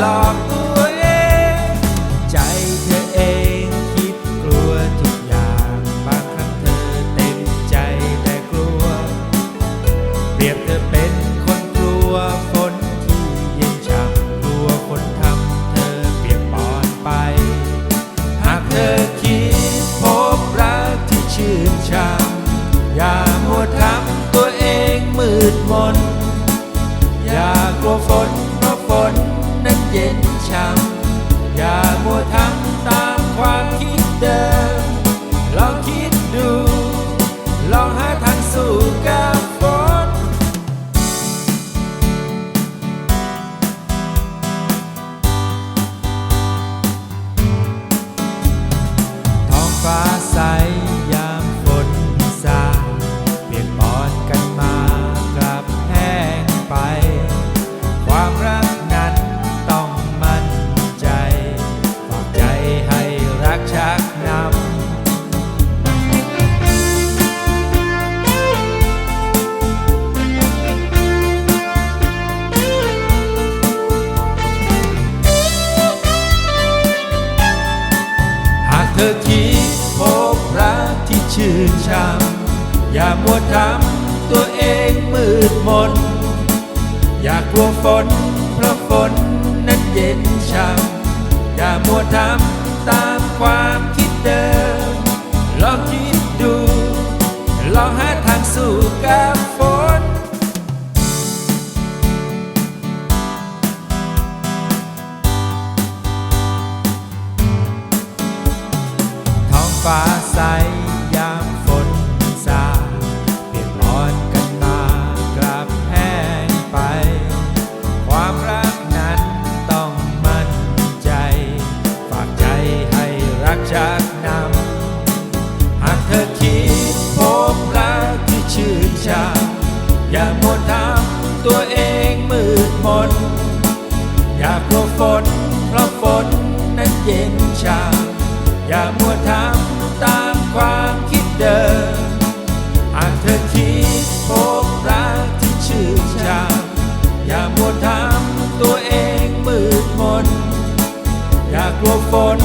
หลอกตัวเอง ใจเธอเองคิดกลัวทุกอย่างบางครั้งเธอเต็มใจแต่กลัว เปรียบเธอเป็นคนกลัวฝนที่ย็นช่ำกลัวคนทำเธอเปียกปอนไป หากเธอคิดพบรักที่ชื่นช่อย่ามัวทำตัวเองมืดมน คิดดู ลองให้ ธอคิดพบรักที่ชื่นชมอย่ามัวทำตัวเองมืดมน อย่ากลัวฝนเพราะฝนนั้นเย็นช่ำอย่ามัวทำตามความคิดเดิม ลองคิดดู ลองหาทางสู่กับ อย่ากลัวฝนเพราะฝนนั้นเย็นชา อย่ามัวทำตามความคิดเดิมหากเธอคิดพบรักที่ชื่นชา อย่ามัวทำตัวเองมืดมน อย่ากลัวฝน